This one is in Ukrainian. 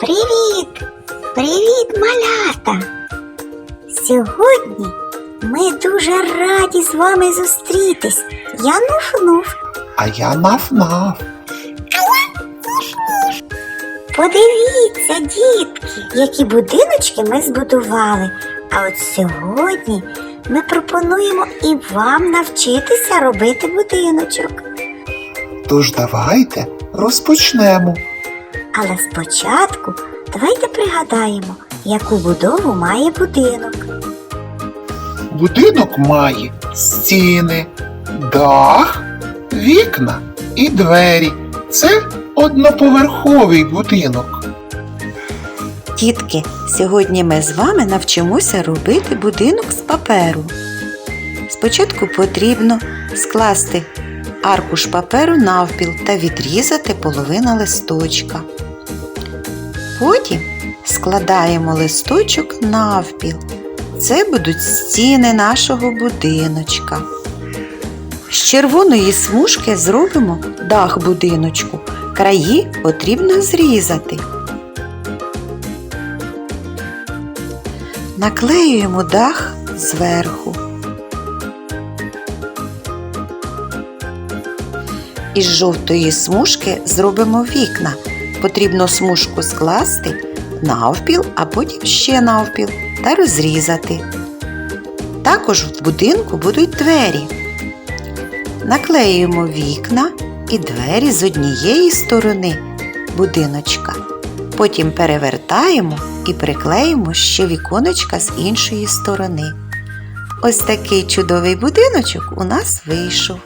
Привіт! Привіт, малята! Сьогодні ми дуже раді з вами зустрітись. Я Нуф-Нуф. А я наф-наф. Подивіться, дітки, які будиночки ми збудували. А от сьогодні ми пропонуємо і вам навчитися робити будиночок. Тож давайте розпочнемо. Але спочатку давайте пригадаємо, яку будову має будинок. Будинок має стіни, дах, вікна і двері. Це одноповерховий будинок. Дітки, сьогодні ми з вами навчимося робити будинок з паперу. Спочатку потрібно скласти аркуш паперу навпіл та відрізати половину листочка. Потім складаємо листочок навпіл. Це будуть стіни нашого будиночка. З червоної смужки зробимо дах будиночку. Краї потрібно зрізати. Наклеюємо дах зверху. Із жовтої смужки зробимо вікна. Потрібно смужку скласти навпіл, а потім ще навпіл та розрізати. Також в будинку будуть двері. Наклеюємо вікна і двері з однієї сторони будиночка. Потім перевертаємо і приклеїмо ще віконечка з іншої сторони. Ось такий чудовий будиночок у нас вийшов.